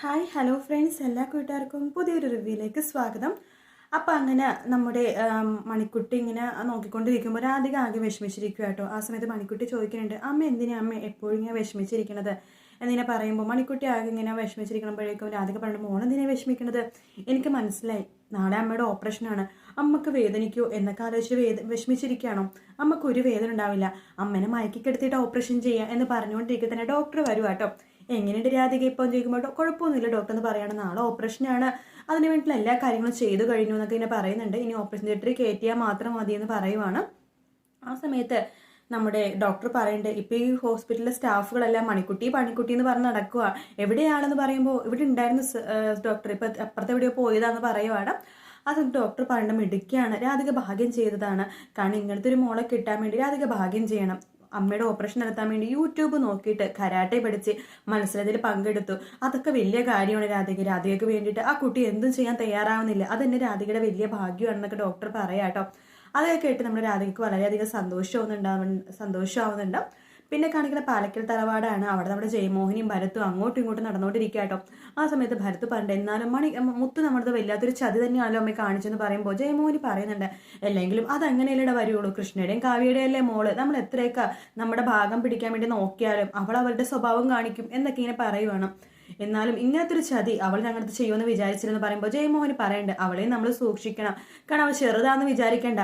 Hi hello friends. എല്ലാ കൂട്ടുകാർക്കും പുതിയൊരു റിവ്യൂയിലേക്ക് സ്വാഗതം. അപ്പം അങ്ങനെ നമ്മുടെ മണിക്കുട്ടി ഇങ്ങനെ നോക്കിക്കൊണ്ടിരിക്കുമ്പോൾ രാധിക ആകെ വിഷമിച്ചിരിക്കുക കേട്ടോ. ആ സമയത്ത് മണിക്കുട്ടി ചോദിക്കുന്നുണ്ട് അമ്മ എന്തിനാ അമ്മ എപ്പോഴും ഇങ്ങനെ വിഷമിച്ചിരിക്കണത്? എന്നിങ്ങനെ പറയുമ്പോൾ മണിക്കുട്ടി ആകെ ഇങ്ങനെ വിഷമിച്ചിരിക്കുമ്പോഴേക്കും രാധിക പറഞ്ഞു മോൾ എന്തിനാ വിഷമിക്കണത്? എനിക്ക് മനസ്സിലായി. നാളെ അമ്മയുടെ ഓപ്പറേഷനാണ് അമ്മയ്ക്ക് വേദനിക്കോ? എന്നൊക്കെ ആലോചിച്ച് വേദ വിഷമിച്ചിരിക്കുകയാണോ? അമ്മയ്ക്ക് ഒരു വേദന ഉണ്ടാവില്ല. അമ്മനെ മയക്കിക്കെടുത്തിട്ട് ഓപ്പറേഷൻ ചെയ്യുക എന്ന് പറഞ്ഞുകൊണ്ടിരിക്കുക തന്നെ ഡോക്ടർ വരുവാ കേട്ടോ. എങ്ങനെയുണ്ട് രാധിക ഇപ്പം ചോദിക്കുമ്പോൾ "ഡോ- കുഴപ്പമൊന്നുമില്ല ഡോക്ടർ എന്ന് പറയാണ് നാളെ ഓപ്പറേഷനാണ് അതിന് വേണ്ടിയിട്ടുള്ള എല്ലാ കാര്യങ്ങളും ചെയ്തു കഴിഞ്ഞു എന്നൊക്കെ ഇങ്ങനെ പറയുന്നുണ്ട്. ഇനി ഓപ്പറേഷൻ തിയേറ്ററിൽ കയറ്റിയാൽ മാത്രം മതി എന്ന് പറയുവാണ്. ആ സമയത്ത് നമ്മുടെ ഡോക്ടർ പറയുന്നുണ്ട് ഇപ്പോൾ ഈ ഹോസ്പിറ്റലിലെ സ്റ്റാഫുകളെല്ലാം മണിക്കുട്ടി പണിക്കുട്ടി എന്ന് പറഞ്ഞ് നടക്കുക എവിടെയാണെന്ന് പറയുമ്പോൾ ഇവിടെ ഉണ്ടായിരുന്നു ഡോക്ടർ ഇപ്പം അപ്പുറത്തെ എവിടെയോ പോയതാന്ന് പറയുവാണ്. അത് ഡോക്ടർ പറയേണ്ട മിടുക്കിയാണ്. രാധിക ഭാഗ്യം ചെയ്തതാണ്. കാരണം ഇങ്ങനത്തെ ഒരു മോളെ കിട്ടാൻ വേണ്ടി രാധിക ഭാഗ്യം ചെയ്യണം. അമ്മയുടെ ഓപ്പറേഷൻ നടത്താൻ വേണ്ടി യൂട്യൂബ് നോക്കിയിട്ട് കരാട്ടെ പഠിച്ച് മത്സരത്തിൽ പങ്കെടുത്തു. അതൊക്കെ വലിയ കാര്യമാണ് രാധിക. രാധികയ്ക്ക് വേണ്ടിയിട്ട് ആ കുട്ടി എന്തും ചെയ്യാൻ തയ്യാറാവുന്നില്ല. അതെന്നെ രാധികയുടെ വലിയ ഭാഗ്യമാണെന്നൊക്കെ ഡോക്ടർ പറയാട്ടോ. അതൊക്കെ കേട്ട് നമ്മുടെ രാധികയ്ക്ക് വളരെയധികം സന്തോഷമാവുന്നുണ്ടാവുന്നുണ്ട് സന്തോഷമാവുന്നുണ്ട് പിന്നെ കാണിക്കുന്ന പാലക്കൽ തറവാടാണ്. അവിടെ നമ്മുടെ ജയമോഹനിയും ഭരത്തും അങ്ങോട്ടും ഇങ്ങോട്ടും നടന്നുകൊണ്ടിരിക്കുക കേട്ടോ. ആ സമയത്ത് ഭരത്ത് പറഞ്ഞിട്ട് എന്നാലും മണി മുത്ത് നമ്മുടെ വല്ലാത്തൊരു ചതി തന്നെയാണല്ലോ അമ്മ കാണിച്ചെന്ന് പറയുമ്പോൾ ജയമോഹനി പറയുന്നുണ്ട് അല്ലെങ്കിലും അതങ്ങനെയല്ലേ വരുള്ളൂ. കൃഷ്ണയുടെയും കാവ്യയുടെയും അല്ലേ മോൾ. നമ്മൾ എത്രയൊക്കെ നമ്മുടെ ഭാഗം പിടിക്കാൻ വേണ്ടി നോക്കിയാലും അവൾ അവളുടെ സ്വഭാവം കാണിക്കും എന്നൊക്കെ ഇങ്ങനെ പറയുവാണ്. എന്നാലും ഇങ്ങനത്തെ ഒരു ചതി അവൾ ഞങ്ങളത് ചെയ്യുമെന്ന് വിചാരിച്ചിരുന്നു പറയുമ്പോൾ ജയമോഹനി പറയണ്ട് അവളെയും നമ്മൾ സൂക്ഷിക്കണം. കാരണം അവൾ ചെറുതാന്ന് വിചാരിക്കേണ്ട.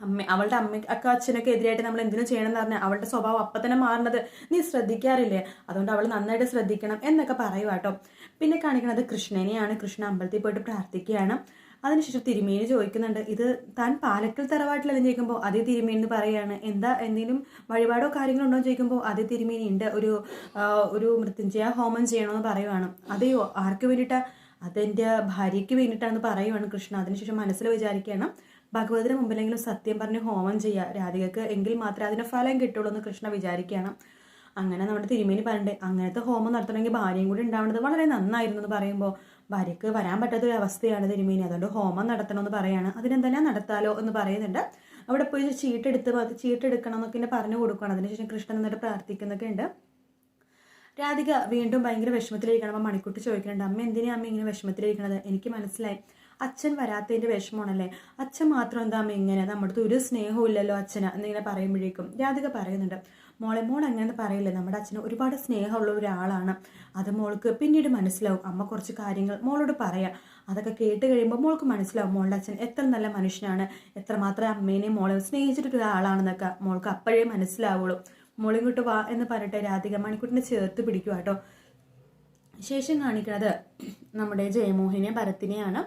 അമ്മ അവളുടെ അമ്മ അക്ക അച്ഛനൊക്കെ എതിരായിട്ട് നമ്മൾ എന്തിനു ചെയ്യണം എന്ന് പറഞ്ഞാൽ അവളുടെ സ്വഭാവം അപ്പം തന്നെ മാറുന്നത് നീ ശ്രദ്ധിക്കാറില്ലേ? അതുകൊണ്ട് അവൾ നന്നായിട്ട് ശ്രദ്ധിക്കണം എന്നൊക്കെ പറയുക കേട്ടോ. പിന്നെ കാണിക്കുന്നത് കൃഷ്ണനെയാണ്. കൃഷ്ണ അമ്പലത്തിൽ പോയിട്ട് പ്രാർത്ഥിക്കുകയാണ്. അതിനുശേഷം തിരുമേനി ചോദിക്കുന്നുണ്ട് ഇത് താൻ പാലക്കൽ തറവാട്ടിലെല്ലാം? ചോദിക്കുമ്പോൾ അതേ തിരുമേനി എന്ന് പറയുകയാണ്. എന്താ എന്തെങ്കിലും വഴിപാടോ കാര്യങ്ങളോ ഉണ്ടോ? എന്ന് ചോദിക്കുമ്പോൾ അതേ തിരുമേനി ഉണ്ട്. ഒരു ഒരു മൃത്യുഞ്ജയ ഹോമം ചെയ്യണമെന്ന് പറയുവാണ്. അതെയോ? ആർക്ക് വേണ്ടിയിട്ടാണ് അതെന്റെ ഭാര്യയ്ക്ക് വേണ്ടിയിട്ടാണെന്ന് പറയുവാണ് കൃഷ്ണ. അതിനുശേഷം മനസ്സിൽ വിചാരിക്കുകയാണ് ഭഗവതിന് മുമ്പിലെങ്കിലും സത്യം പറഞ്ഞ് ഹോമം ചെയ്യുക രാധികക്ക് എങ്കിൽ മാത്രമേ അതിന് ഫലം കിട്ടുള്ളൂ എന്ന് കൃഷ്ണ വിചാരിക്കുകയാണ്. അങ്ങനെ നമ്മുടെ തിരുമേനി പറഞ്ഞിട്ട് അങ്ങനത്തെ ഹോമം നടത്തണമെങ്കിൽ ഭാര്യയും കൂടി ഉണ്ടാവുന്നത് വളരെ നന്നായിരുന്നു എന്ന് പറയുമ്പോൾ ഭാര്യയ്ക്ക് വരാൻ പറ്റാത്ത ഒരു അവസ്ഥയാണ് തിരുമേനി. അതുകൊണ്ട് ഹോമം നടത്തണമെന്ന് പറയാണ്. അതിനെന്താ നടത്താലോ എന്ന് പറയുന്നുണ്ട്. അവിടെ പോയി ചീട്ടെടുത്ത് ചീട്ടെടുക്കണം എന്നൊക്കെ ഇങ്ങനെ പറഞ്ഞു കൊടുക്കണം അതിനുശേഷം കൃഷ്ണൻ എന്നിട്ട് പ്രാർത്ഥിക്കുന്നൊക്കെ ഉണ്ട്. രാധിക വീണ്ടും ഭയങ്കര വിഷമത്തിലിരിക്കണം അപ്പം മണിക്കുട്ടി ചോദിക്കുന്നുണ്ട് അമ്മ എന്തിനാ അമ്മ ഇങ്ങനെ വിഷമത്തിലിരിക്കണത്? എനിക്ക് മനസ്സിലായി. അച്ഛൻ വരാത്തതിന്റെ വിഷമമാണല്ലേ? അച്ഛൻ മാത്രം എന്താ ഇങ്ങനെ? നമ്മുടെ ഒരു സ്നേഹവും ഇല്ലല്ലോ അച്ഛന്. എന്നിങ്ങനെ പറയുമ്പോഴേക്കും രാധിക പറയുന്നുണ്ട് മോളെ മോൾ അങ്ങനെ പറയില്ലേ. നമ്മുടെ അച്ഛന് ഒരുപാട് സ്നേഹമുള്ള ഒരാളാണ്. അത് മോൾക്ക് പിന്നീട് മനസ്സിലാവും. അമ്മ കുറച്ച് കാര്യങ്ങൾ മോളോട് പറയാം. അതൊക്കെ കേട്ട് കഴിയുമ്പോൾ മോൾക്ക് മനസ്സിലാവും മോളുടെ അച്ഛൻ എത്ര നല്ല മനുഷ്യനാണ്. എത്രമാത്രം അമ്മേനെയും മോളെ സ്നേഹിച്ചിട്ടൊരു ആളാണെന്നൊക്കെ മോൾക്ക് അപ്പോഴേ മനസ്സിലാവുള്ളൂ. മോളിങ്ങോട്ട് വാ എന്ന് പറഞ്ഞിട്ട് രാധിക മണിക്കുട്ടിനെ ചേർത്ത് പിടിക്കുക കേട്ടോ ശേഷം കാണിക്കുന്നത് നമ്മുടെ ജയമോഹിനെ ഭരത്തിനെയാണ്.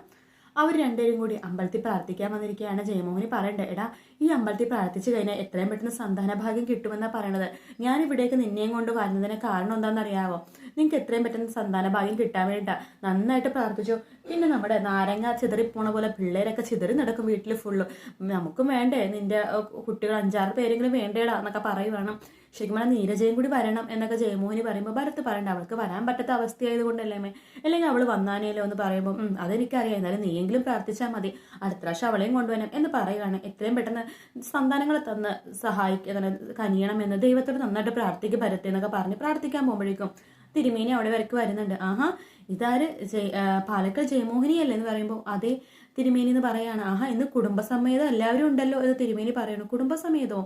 അവർ രണ്ടുപേരും കൂടി അമ്പലത്തിൽ പ്രാർത്ഥിക്കാൻ വന്നിരിക്കുകയാണ്. ജയമോഹിനി പറയണ്ടേ എടാ ഈ അമ്പലത്തിൽ പ്രാർത്ഥിച്ചു കഴിഞ്ഞാൽ എത്രയും പെട്ടെന്ന് സന്താന ഭാഗ്യം കിട്ടുമെന്നാണ് പറയണത്. ഞാൻ ഇവിടേക്ക് നിന്നെയും കൊണ്ട് വരുന്നതിന് കാരണം എന്താണെന്ന് അറിയാവോ നിങ്ങൾക്ക് എത്രയും പെട്ടെന്ന് സന്താന ഭാഗ്യം കിട്ടാൻ വേണ്ടിയിട്ടാ നന്നായിട്ട് പ്രാർത്ഥിച്ചു. പിന്നെ നമ്മുടെ നാരങ്ങ ചിതറിപ്പോണ പോലെ പിള്ളേരൊക്കെ ചിതറി നടക്കും വീട്ടിൽ ഫുള്ളും നമുക്കും വേണ്ടേ? നിന്റെ കുട്ടികൾ അഞ്ചാറ് പേരെങ്കിലും വേണ്ടേടാ എന്നൊക്കെ പറയുവാണ്. ശരിക്കും പറഞ്ഞാൽ നീരജയും കൂടി വരണം എന്നൊക്കെ ജയമോഹിനി പറയുമ്പോൾ ഭരത്ത് പറയണ്ട അവൾക്ക് വരാൻ പറ്റാത്ത അവസ്ഥയായത് കൊണ്ടല്ലേ അമ്മേ? അല്ലെങ്കിൽ അവൾ വന്നാനേലോ എന്ന് പറയുമ്പോൾ "ഉം, അതെനിക്കറിയാം എന്നാലും നീയെങ്കിലും പ്രാർത്ഥിച്ചാൽ മതി. അടുത്ത പ്രാവശ്യം അവളെയും കൊണ്ടുവരണം എന്ന് പറയുകയാണ്. എത്രയും പെട്ടെന്ന് സന്താനങ്ങളെ തന്ന് സഹായിക്കാൻ കനിയണമെന്ന് ദൈവത്തോട് നന്നായിട്ട് പ്രാർത്ഥിക്കും ഭരത്ത് എന്നൊക്കെ പറഞ്ഞ് പ്രാർത്ഥിക്കാൻ പോകുമ്പോഴേക്കും തിരുമേനി അവിടെ വരയ്ക്ക് വരുന്നുണ്ട്. ആഹാ ഇതാര്? ജയ- ആ, പാലക്കൽ ജയമോഹിനിയല്ലേ എന്ന് പറയുമ്പോൾ അതേ തിരുമേനി എന്ന് പറയാണ്. ആഹാ ഇന്ന് കുടുംബസമേതം എല്ലാവരും ഉണ്ടല്ലോ എന്ന് തിരുമേനി പറയണു കുടുംബസമേതോ?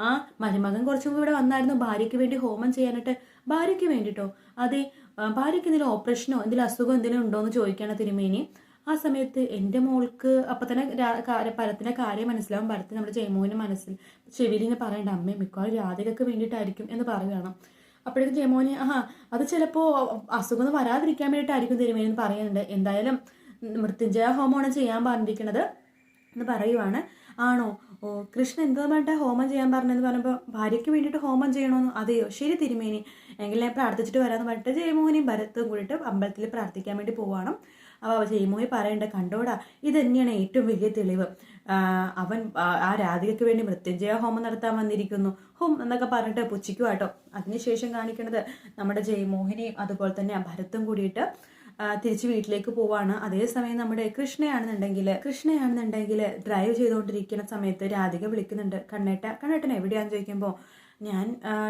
ആ മരുമകൻ കുറച്ചു മുമ്പ് ഇവിടെ വന്നായിരുന്നു. ഭാര്യയ്ക്ക് വേണ്ടി ഹോമം ചെയ്യാനായിട്ട്. ഭാര്യയ്ക്ക് വേണ്ടിട്ടോ? അതെ ഭാര്യയ്ക്ക് എന്തെങ്കിലും ഓപ്പറേഷനോ എന്തെങ്കിലും അസുഖം എന്തെങ്കിലും ഉണ്ടോ എന്ന് ചോദിക്കുകയാണ് തിരുമേനി. ആ സമയത്ത് എന്റെ മോൾക്ക് അപ്പൊ തന്നെ പരത്തിന്റെ കാര്യം മനസ്സിലാവും. പരത്തിന് നമ്മുടെ ജയമോഹന് മനസ്സിൽ ഇങ്ങനെ പറയണ്ട അമ്മേ മിക്കവാറും രാധികക്ക് വേണ്ടിയിട്ടായിരിക്കും എന്ന് പറയുകയാണ്. അപ്പോഴേക്കും ജയമോഹന് ആഹാ അത് ചിലപ്പോൾ അസുഖം ഒന്നും വരാതിരിക്കാൻ വേണ്ടിയിട്ടായിരിക്കും തിരുമേനി എന്ന് പറയുന്നുണ്ട്. എന്തായാലും മൃത്യുഞ്ജയ ഹോമമാണ് ചെയ്യാൻ പറഞ്ഞിരിക്കുന്നത് എന്ന് പറയുവാണ്. ആണോ? ഓ കൃഷ്ണൻ എന്താ പറഞ്ഞിട്ട് ഹോമം ചെയ്യാൻ പറഞ്ഞെന്ന് പറഞ്ഞപ്പോൾ ഭാര്യയ്ക്ക് വേണ്ടിയിട്ട് ഹോമം ചെയ്യണമെന്ന് അതെയോ? ശരി തിരുമേനി. എങ്കിൽ ഞാൻ പ്രാർത്ഥിച്ചിട്ട് വരാമെന്ന് പറഞ്ഞിട്ട് ജയമോഹനെയും ഭരത്തും കൂടിയിട്ട് അമ്പലത്തിൽ പ്രാർത്ഥിക്കാൻ വേണ്ടി പോവാണ്. അപ്പോൾ ജയമോഹി പറയേണ്ട കണ്ടോടാ ഇത് തന്നെയാണ് ഏറ്റവും വലിയ തെളിവ്. അവൻ ആ- രാധികയ്ക്ക് വേണ്ടി മൃത്യുഞ്ജയ ഹോമം നടത്താൻ വന്നിരിക്കുന്നു. ഹോം എന്നൊക്കെ പറഞ്ഞിട്ട് പുച്ഛിക്കുവാട്ടോ അതിനുശേഷം കാണിക്കുന്നത് നമ്മുടെ ജയമോഹിനിയും അതുപോലെ തന്നെ ഭരത്തും കൂടിയിട്ട് തിരിച്ച് വീട്ടിലേക്ക് പോവാണ്. അതേസമയം നമ്മുടെ കൃഷ്ണയാണെന്നുണ്ടെങ്കിൽ കൃഷ്ണയാണെന്നുണ്ടെങ്കിൽ ഡ്രൈവ് ചെയ്തുകൊണ്ടിരിക്കുന്ന സമയത്ത് രാധിക വിളിക്കുന്നുണ്ട്. കണ്ണേട്ട കണ്ണേട്ടൻ എവിടെയാന്ന് ചോദിക്കുമ്പോൾ ഞാൻ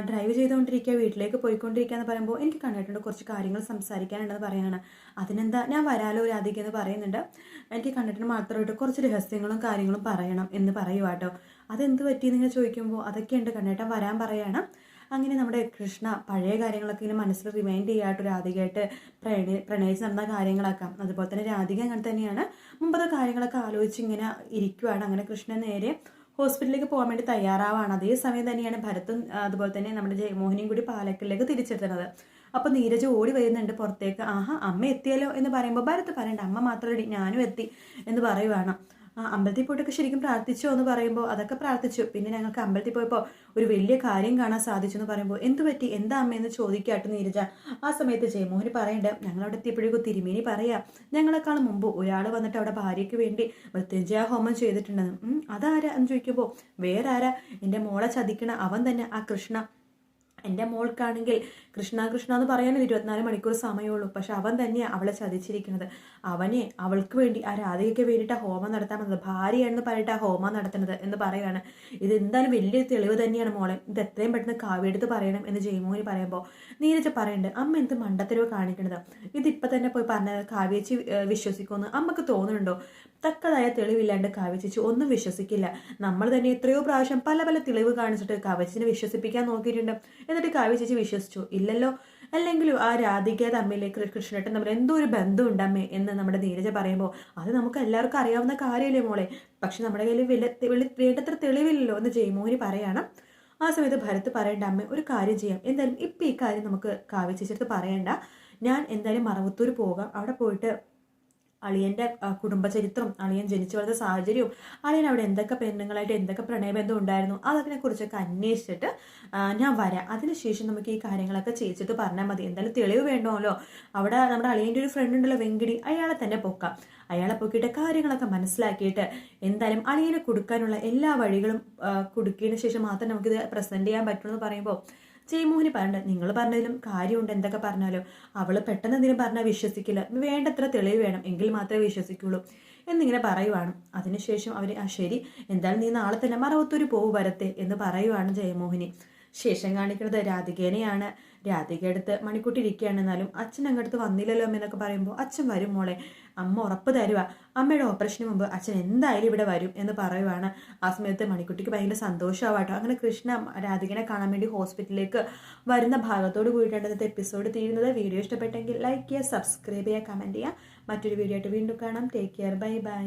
ഡ്രൈവ് ചെയ്തുകൊണ്ടിരിക്കുക വീട്ടിലേക്ക് പോയിക്കൊണ്ടിരിക്കുക എന്ന് പറയുമ്പോൾ എനിക്ക് കണ്ണേട്ടനോട് കുറച്ച് കാര്യങ്ങൾ സംസാരിക്കാനുണ്ടെന്ന് പറയാണ്. അതിനെന്താ ഞാൻ വരാലോ രാധിക എന്ന് പറയുന്നുണ്ട്. എനിക്ക് കണ്ണേട്ടൻ മാത്രമായിട്ട് കുറച്ച് രഹസ്യങ്ങളും കാര്യങ്ങളും പറയണം എന്ന് പറയുവാട്ടോ. അതെന്ത് പറ്റിയെന്ന് ഇങ്ങനെ ചോദിക്കുമ്പോൾ അതൊക്കെയുണ്ട് കണ്ണേട്ടൻ വരാൻ പറയണം. അങ്ങനെ നമ്മുടെ കൃഷ്ണ പഴയ കാര്യങ്ങളൊക്കെ ഇങ്ങനെ മനസ്സിൽ റിമൈൻഡ് ചെയ്യാട്ടോ രാധികയായിട്ട് പ്രണയ പ്രണയിച്ച് നടന്ന കാര്യങ്ങളൊക്കെ. അതുപോലെ തന്നെ രാധിക അങ്ങനെ തന്നെയാണ്. മുമ്പത്തെ കാര്യങ്ങളൊക്കെ ആലോചിച്ച് ഇങ്ങനെ ഇരിക്കുവാണ്. അങ്ങനെ കൃഷ്ണൻ നേരെ ഹോസ്പിറ്റലിലേക്ക് പോകാൻ വേണ്ടി തയ്യാറാവാണ്. അതേ സമയം തന്നെയാണ് ഭരത്തും അതുപോലെ തന്നെ നമ്മുടെ ജയമോഹനിയും കൂടി പാലക്കലിലേക്ക് തിരിച്ചെത്തുന്നത്. അപ്പോൾ നീരജ് ഓടി വരുന്നുണ്ട് പുറത്തേക്ക്. ആഹാ അമ്മ എത്തിയല്ലോ എന്ന് പറയുമ്പോൾ ഭരത് പറയണ്ട അമ്മ മാത്രമേ ഞാനും എത്തി എന്ന് പറയുവാണ്. അമ്പലത്തിൽ പോയിട്ടൊക്കെ ശരിക്കും പ്രാർത്ഥിച്ചോ എന്ന് പറയുമ്പോൾ അതൊക്കെ പ്രാർത്ഥിച്ചു. പിന്നെ ഞങ്ങൾക്ക് അമ്പലത്തിൽ പോയപ്പോൾ ഒരു വലിയ കാര്യം കാണാൻ സാധിച്ചു എന്ന് പറയുമ്പോൾ എന്ത് പറ്റി? എന്താ അമ്മയെന്ന് ചോദിക്കാട്ട് നീരജ. ആ സമയത്ത് ജയമോഹന് പറയണ്ട ഞങ്ങളവിടെ എത്തിയപ്പോഴേക്കും തിരുമേനി പറയാം ഞങ്ങളെക്കാളും മുമ്പ് ഒരാൾ വന്നിട്ട് അവിടെ ഭാര്യയ്ക്ക് വേണ്ടി മൃത്യുഞ്ജയ ഹോമം ചെയ്തിട്ടുണ്ടെന്ന്. അതാരാ? എന്ന് ചോദിക്കുമ്പോൾ വേറെ ആരാ എന്റെ മോളെ ചതിക്കണ അവൻ തന്നെ ആ കൃഷ്ണ. എന്റെ മോൾക്കാണെങ്കിൽ കൃഷ്ണ കൃഷ്ണ എന്ന് പറയാനത് ഇരുപത്തിനാല് മണിക്കൂർ സമയമുള്ളൂ. പക്ഷെ അവൻ തന്നെയാണ് അവളെ ചതിച്ചിരിക്കുന്നത്. അവനെ അവൾക്ക് വേണ്ടി ആ രാധികയ്ക്ക് വേണ്ടിയിട്ട് ഹോമം നടത്താൻ വന്നത്. ഭാര്യയാണെന്ന് പറഞ്ഞിട്ട് ആ ഹോമം നടത്തുന്നത് എന്ന് പറയുകയാണ് ഇത് എന്തായാലും വലിയൊരു തെളിവ് തന്നെയാണ് മോളെ. ഇത് എത്രയും പെട്ടെന്ന് കാവ്യെടുത്ത് പറയണം എന്ന് ജയമോഹിനി പറയുമ്പോൾ നീരജ പറയുന്നുണ്ട് അമ്മ എന്ത് മണ്ടത്തരവ് കാണിക്കണത്? ഇതിപ്പോൾ തന്നെ പോയി പറഞ്ഞ കാവ്യച്ചി വിശ്വസിക്കുമെന്ന് അമ്മയ്ക്ക് തോന്നുന്നുണ്ടോ? തക്കതായ തെളിവില്ലാണ്ട് കാവ്യച്ചി ഒന്നും വിശ്വസിക്കില്ല. നമ്മൾ തന്നെ എത്രയോ പ്രാവശ്യം പല പല തെളിവ് കാണിച്ചിട്ട് കവചിനെ വിശ്വസിപ്പിക്കാൻ നോക്കിയിട്ടുണ്ട്. എന്നിട്ട് കവചിച്ച് വിശ്വസിച്ചു. ഇല്ലല്ലോ. അല്ലെങ്കിലും ആ രാധിക തമ്മിലേക്ക് കൃഷ്ണേട്ടൻ നമ്മൾ എന്തോ ഒരു ബന്ധം ഉണ്ടമ്മേ എന്ന് നമ്മുടെ നീരജ പറയുമ്പോൾ അത് നമുക്ക് എല്ലാവർക്കും അറിയാവുന്ന കാര്യമല്ലേ മോളെ? പക്ഷെ നമ്മുടെ കയ്യിൽ വില വേണ്ടത്ര തെളിവില്ലല്ലോ എന്ന് ജയമോഹിനി പറയണം. ആ സമയത്ത് ഭരത് പറയേണ്ട അമ്മ ഒരു കാര്യം ചെയ്യാം. എന്തായാലും ഇപ്പം ഈ കാര്യം നമുക്ക് കാവ്യച്ചേച്ചടുത്ത് പറയണ്ട. ഞാൻ എന്തായാലും മറവത്തൂർ പോകാം. അവിടെ പോയിട്ട് അളിയന്റെ കുടുംബചരിത്രം അളിയൻ ജനിച്ചു വളർന്ന സാഹചര്യവും അളിയൻ അവിടെ എന്തൊക്കെ പെണ്ണുങ്ങളായിട്ട് എന്തൊക്കെ പ്രണയബന്ധം ഉണ്ടായിരുന്നു അതിനെ കുറിച്ചൊക്കെ അന്വേഷിച്ചിട്ട് ഞാൻ വരാം. അതിനുശേഷം നമുക്ക് ഈ കാര്യങ്ങളൊക്കെ ചെയ്യിച്ചിട്ട് പറഞ്ഞാൽ മതി. എന്തായാലും തെളിവ് വേണമല്ലോ. അവിടെ നമ്മുടെ അളിയന്റെ ഒരു ഫ്രണ്ട് ഉണ്ടല്ലോ വെങ്കിടി അയാളെ തന്നെ പൊക്കാം. അയാളെ പൊക്കിയിട്ട് കാര്യങ്ങളൊക്കെ മനസ്സിലാക്കിയിട്ട് എന്തായാലും അളിയനെ കൊടുക്കാനുള്ള എല്ലാ വഴികളും കൊടുക്കിയതിന് ശേഷം മാത്രം നമുക്കിത് പ്രസന്റ് ചെയ്യാൻ പറ്റുമെന്ന് പറയുമ്പോൾ ജയമോഹനി പറഞ്ഞത് നിങ്ങൾ പറഞ്ഞതിലും കാര്യമുണ്ട്. എന്തൊക്കെ പറഞ്ഞാലും അവൾ പെട്ടെന്ന് എന്തിനും പറഞ്ഞാൽ വിശ്വസിക്കില്ല. വേണ്ടത്ര തെളിവ് വേണം. എങ്കിൽ മാത്രമേ വിശ്വസിക്കുള്ളൂ. എന്നിങ്ങനെ പറയുവാണ്. അതിനുശേഷം അവർ ആ ശരി. എന്തായാലും നീ നാളെ തന്നെ മറവത്തൊരു പോവ് വരത്തെ എന്ന് പറയുവാണ് ജയമോഹിനി. ശേഷം കാണിക്കുന്നത് രാധികേനെയാണ്. രാധിക അടുത്ത് മണിക്കുട്ടി ഇരിക്കുകയാണ് എന്നാലും അച്ഛൻ അങ്ങടുത്ത് വന്നില്ലല്ലോ എന്നൊക്കെ പറയുമ്പോൾ അച്ഛൻ വരും മോളെ അമ്മ ഉറപ്പ് തരുക അമ്മയുടെ ഓപ്പറേഷന് മുമ്പ് അച്ഛൻ എന്തായാലും ഇവിടെ വരും എന്ന് പറയുവാണ്. ആ സമയത്ത് മണിക്കുട്ടിക്ക് ഭയങ്കര സന്തോഷമാവാട്ടോ. അങ്ങനെ കൃഷ്ണ രാധികനെ കാണാൻ വേണ്ടി ഹോസ്പിറ്റലിലേക്ക് വരുന്ന ഭാഗത്തോട് കൂടിയിട്ടാണ് ഇന്നത്തെ എപ്പിസോഡ് തീരുന്നത്. വീഡിയോ ഇഷ്ടപ്പെട്ടെങ്കിൽ ലൈക്ക് ചെയ്യുക സബ്സ്ക്രൈബ് ചെയ്യുക കമന്റ് ചെയ്യുക. മറ്റൊരു വീഡിയോ ആയിട്ട് വീണ്ടും കാണാം. Take care bye bye.